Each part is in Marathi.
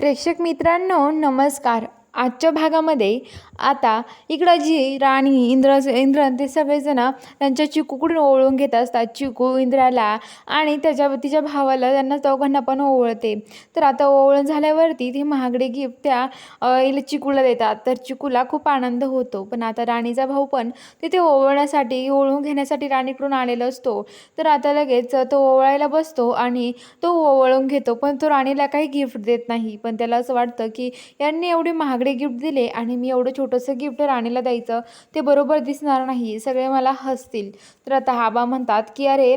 प्रेक्षक मित्रांनो नमस्कार. आजच्या भागामध्ये आता इकडं जी राणी इंद्र इंद्र ते सगळेजण त्यांच्या चिकूकडून ओळून घेत असतात. चिकू इंद्राला आणि त्याच्या तिच्या भावाला त्यांना चौघांना पण ओवळते. तर आता ओवाळून झाल्यावरती ती महागडे गिफ्ट त्या अ, चिकूला देतात. तर चिकूला खूप आनंद होतो. पण आता राणीचा भाऊ पण तिथे ओवळण्यासाठी ओळून घेण्यासाठी राणीकडून आलेला असतो. तर आता लगेच तो ओवळायला बसतो आणि तो ओवळून घेतो. पण तो राणीला काही गिफ्ट देत नाही. पण त्याला असं वाटतं की यांनी एवढे महागडे गिफ्ट दिले आणि मी एवढं छोटं छोटंसं गिफ्ट राणीला द्यायचं ते बरोबर दिसणार नाही सगळे मला हसतील. तर आता आबा म्हणतात की अरे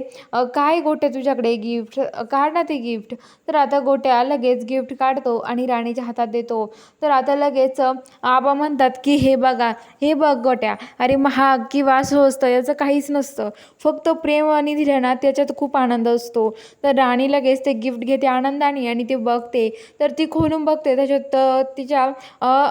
काय गोट्या तुझ्याकडे गिफ्ट? काढ ना ते गिफ्ट. तर आता गोट्या लगेच गिफ्ट काढतो आणि राणीच्या हातात देतो. तर आता लगेच आबा म्हणतात की हे बघा हे बघ गोट्या अरे महाग किंवा स्वस्त याचं काहीच नसतं. फक्त प्रेम आणि दिलं ना त्याच्यात खूप आनंद असतो. तर राणी लगेच ते गिफ्ट घेते आनंदाने आणि ते बघते. तर ती खोलून बघते त्याच्यात तिच्या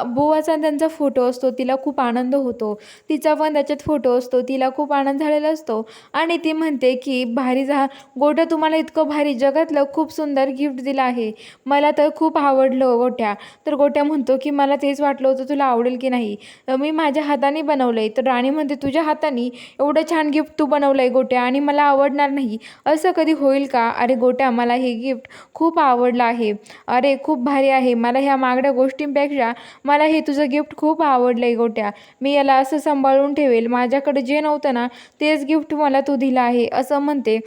बुवाचा आणि त्यांचा फोटो असतो तिला खूप आनंद होतो. तिचा पण त्याच्यात फोटो असतो तिला खूप आनंद झालेला असतो. आणि ती म्हणते की भारी जहा गोट्या तुम्हाला इतकं भारी जगातलं खूप सुंदर गिफ्ट दिलं आहे. मला तर खूप आवडलं गोट्या. तर गोट्या म्हणतो की मला तेच वाटलं होतं तुला आवडेल की नाही. मी माझ्या हाताने बनवलं आहे तर राणी म्हणते तुझ्या हाताने एवढं छान गिफ्ट तू बनवलं आहे गोट्या आणि मला आवडणार नाही. असं कधी होईल का? अरे गोट्या मला हे गिफ्ट खूप आवडलं आहे. अरे खूप भारी आहे. मला ह्या मागड्या गोष्टींपेक्षा मला हे तुझं गिफ्ट खूप आवड आहे गोट्या. मी याला असं सांभाळून ठेवेल. माझ्याकडे जे नव्हतं ना तेच गिफ्ट मला तू दिलं आहे असं म्हणते.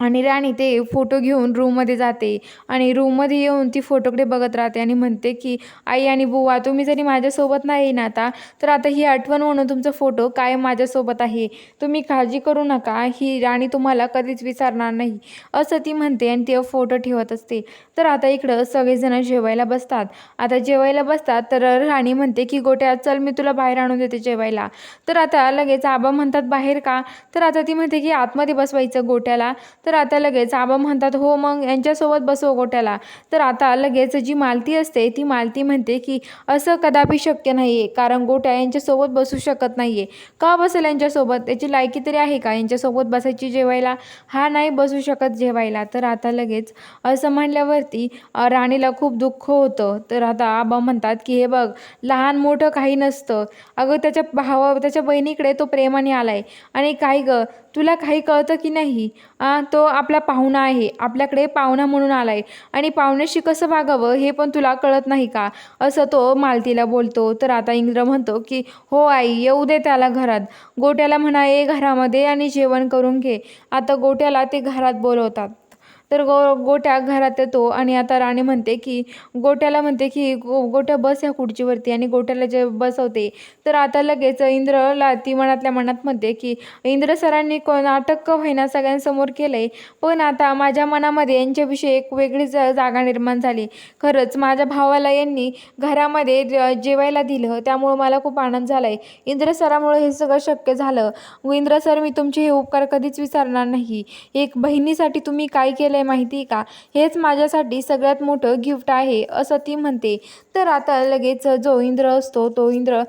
आणि राणी ते फोटो घेऊन रूममध्ये जाते आणि रूममध्ये येऊन ती फोटोकडे बघत राहते आणि म्हणते की आई आणि बुवा तुम्ही जरी माझ्यासोबत नाही ना आता तर आता ही आठवण म्हणून तुमचा फोटो कायम माझ्यासोबत आहे. तुम्ही काळजी करू नका ही राणी तुम्हाला कधीच विसरणार नाही. असं ती म्हणते आणि ते फोटो ठेवत असते. तर आता इकडं सगळेजण जेवायला बसतात. आता जेवायला बसतात तर राणी म्हणते की गोट्या चल मी तुला बाहेर आणून देते जेवायला. तर आता लगेच आबा म्हणतात बाहेर का? तर आता ती म्हणते की आतमध्ये बसवायचं गोट्याला. तर आता लगेच आबा म्हणतात हो मग यांच्यासोबत बसव गोट्याला. तर आता लगेच जी मालती असते ती मालती म्हणते की असं कदापि शक्य नाही आहे कारण गोट्या यांच्यासोबत बसू शकत नाही आहे का बसेल यांच्यासोबत? याची लायकी तरी आहे का यांच्यासोबत बसायची जेवायला? हा नाही बसू शकत जेवायला. तर आता लगेच असं म्हणल्यावरती राणीला खूप दुःख होतं. तर आता आबा म्हणतात की हे बघ लहान मोठं काही नसतं. अगं त्याच्या भावा त्याच्या बहिणीकडे तो प्रेमाने आला आहे आणि काय ग तुला काही कळतं की नाही? आ, तो तो आपला पाहुणा आहे आपल्याकडे पाहुणा म्हणून आलाय. आणि पाहुण्याशी कसं वागावं हे पण तुला कळत नाही का? असं तो मालतीला बोलतो. तर आता इंद्र म्हणतो की हो आई येऊ दे त्याला घरात. गोट्याला म्हणा ये घरामध्ये आणि जेवण करून घे. आता गोट्याला ते घरात बोलवतात. तर गो गोट्या घरात येतो आणि आता राणी म्हणते की गोट्याला म्हणते की गो गोट्या बस ह्या खुर्चीवरती आणि गोट्याला जे बसवते तर आता लगेच इंद्रला ती मनातल्या मनात म्हणते की इंद्र सरांनी को नाटक व्हायना होईना सगळ्यांसमोर केलं आहे पण आता माझ्या मनामध्ये यांच्याविषयी एक वेगळीच जागा निर्माण झाली. खरंच माझ्या भावाला यांनी घरामध्ये जे- जेवायला दिलं त्यामुळं मला खूप आनंद झाला आहे इंद्र सरामुळे हे सगळं शक्य झालं. इंद्र सर मी तुमचे हे उपकार कधीच विसरणार नाही. एक बहिणीसाठी तुम्ही काय केलं आहे माहिती आहे का? हेच माझ्यासाठी सगळ्यात मोठं गिफ्ट आहे असं ती म्हणते. तर आता लगेच जो इंद्र असतो तो इंद्र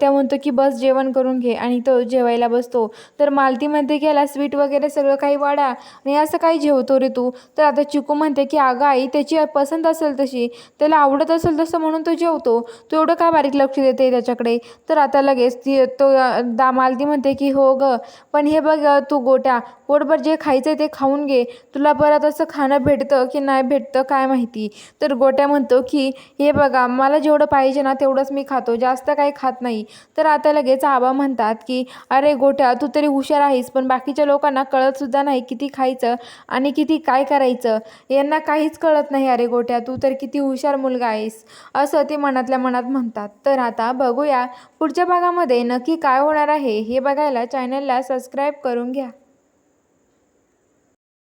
त्या म्हणतो की बस जेवण करून घे. आणि तो जेवायला बसतो. तर मालती म्हणते की याला स्वीट वगैरे सगळं काही वाढा. आणि असं काही जेवतो रे तू. तर आता चिकू म्हणते की अगं आई त्याची पसंत असेल तशी त्याला आवडत असेल तसं म्हणून तो जेवतो. तू एवढं का बारीक लक्ष देते त्याच्याकडे? तर आता लगेच ती तो दा मालती म्हणते की हो ग पण हे बघ तू गोट्या पोटभर जे खायचं ते खाऊन घे. तुला परत असं खाणं भेटतं की नाही भेटतं काय माहिती. तर गोट्या म्हणतो की हे बघा मला जेवढं पाहिजे ना तेवढंच मी खातो जास्त काही खात नाही. तर आता लगेच आबा म्हणतात की अरे गोट्या तू तरी हुशार आहेस पण बाकीच्या लोकांना कळतसुद्धा नाही किती खायचं आणि किती काय करायचं. यांना काहीच कळत नाही अरे गोट्या तू तर किती हुशार मुलगा आहेस. असं ते मनातल्या मनात म्हणतात. तर आता बघूया पुढच्या भागामध्ये नक्की काय होणार आहे हे बघायला चॅनलला सबस्क्राईब करून घ्या.